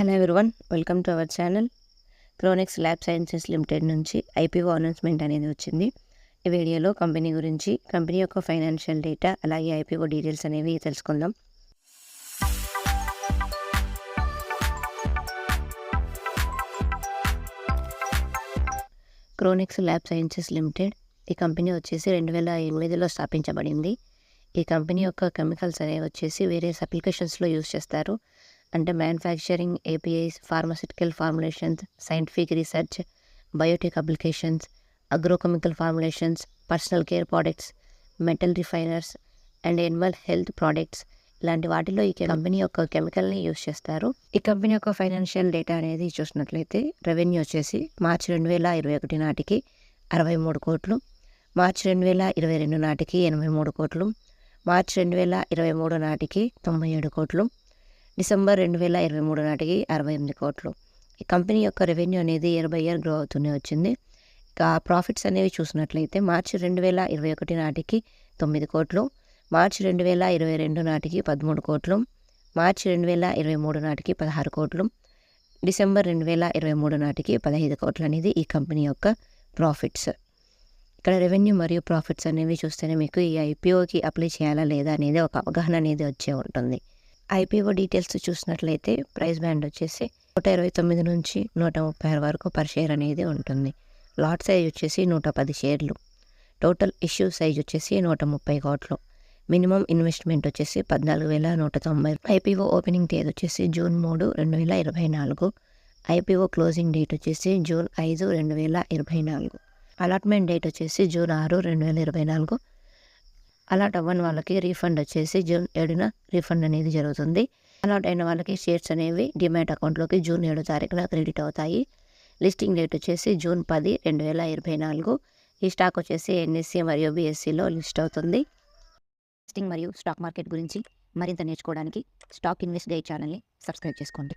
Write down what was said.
Hello everyone welcome to our channel. Kronox lab sciences limited నుంచి IPO announcement అనేది వచ్చింది. ఈ వీడియోలో కంపెనీ గురించి కంపెనీ యొక్క ఫైనాన్షియల్ డేటా అలాగే ఐపీఓ డీటెయిల్స్ అనేవి తెలుసుకుందాం. క్రోనిక్స్ ల్యాబ్ సైన్సెస్ లిమిటెడ్ ఈ కంపెనీ వచ్చేసి రెండు వేల ఎనిమిదిలో స్థాపించబడింది. ఈ కంపెనీ యొక్క కెమికల్స్ అనేవి వచ్చేసి వేరే అప్లికేషన్స్లో యూస్ చేస్తారు. అంటే manufacturing APIs pharmaceutical formulations scientific research biotech applications agrochemical formulations personal care products metal refiners and animal health products. ఇలాంటి వాటిలో ఈ కంపెనీ యొక్క కెమికల్ని యూజ్ చేస్తారు. ఈ కంపెనీ యొక్క ఫైనాన్షియల్ డేటా అనేది చూసినట్లయితే రెవెన్యూ వచ్చేసి మార్చి రెండు వేల ఇరవై ఒకటి నాటికి అరవై మూడు కోట్లు మార్చి రెండు వేల ఇరవై రెండు నాటికి ఎనభై మూడు కోట్లు మార్చి రెండు వేల ఇరవై మూడు నాటికి తొంభై ఏడు కోట్లు డిసెంబర్ రెండు వేల ఇరవై మూడు నాటికి అరవై ఎనిమిది కోట్లు. ఈ కంపెనీ యొక్క రెవెన్యూ అనేది ఇయర్ బై ఇయర్ గ్రో అవుతూనే వచ్చింది. ఇక ప్రాఫిట్స్ అనేవి చూసినట్లయితే మార్చి రెండు వేల ఇరవై ఒకటి నాటికి తొమ్మిది కోట్లు మార్చి రెండు వేల ఇరవై రెండు నాటికి పదమూడు కోట్లు మార్చి రెండు వేల ఇరవై మూడు నాటికి పదహారు కోట్లు డిసెంబర్ రెండు వేల ఇరవై మూడు నాటికి పదహైదు కోట్లు అనేది ఈ కంపెనీ యొక్క ప్రాఫిట్స్. ఇక్కడ రెవెన్యూ మరియు ప్రాఫిట్స్ అనేవి చూస్తేనే మీకు ఈ ఐపీఓకి అప్లై చేయాలా లేదా అనేది ఒక అవగాహన అనేది వచ్చే ఉంటుంది. ఐపీఓ డీటెయిల్స్ చూసినట్లయితే ప్రైస్ బ్యాండ్ వచ్చేసి నూట ఇరవై తొమ్మిది నుంచి నూట ముప్పై ఆరు వరకు పర్ షేర్ అనేది ఉంటుంది. లాట్ సైజ్ వచ్చేసి నూట పది షేర్లు. టోటల్ ఇష్యూ సైజ్ వచ్చేసి నూట ముప్పై కోట్లు. మినిమం ఇన్వెస్ట్మెంట్ వచ్చేసి పద్నాలుగు వేల నూట తొంభై. ఐపీఓ ఓపెనింగ్ డేట్ వచ్చేసి జూన్ మూడు రెండు వేల ఇరవై నాలుగు. ఐపీఓ క్లోజింగ్ డేట్ వచ్చేసి జూన్ ఐదు రెండు వేల ఇరవై నాలుగు. అలాట్మెంట్ డేట్ వచ్చేసి జూన్ ఆరు రెండు వేల ఇరవై నాలుగు. అలాట్ అవ్వని వాళ్ళకి రీఫండ్ వచ్చేసి జూన్ ఏడున రీఫండ్ అనేది జరుగుతుంది. అలాట్ అయిన వాళ్ళకి షేర్స్ అనేవి డిమాట్ అకౌంట్లోకి జూన్ ఏడో తారీఖున క్రెడిట్ అవుతాయి. లిస్టింగ్ డేట్ వచ్చేసి జూన్ పది రెండు వేల ఇరవై నాలుగు. ఈ స్టాక్ వచ్చేసి ఎన్ఎస్సి మరియు బీఎస్సీలో లిస్ట్ అవుతుంది. లిస్టింగ్ మరియు స్టాక్ మార్కెట్ గురించి మరింత నేర్చుకోవడానికి స్టాక్ ఇన్వెస్ట్ గైడ్ ఛానల్ని సబ్స్క్రైబ్ చేసుకోండి.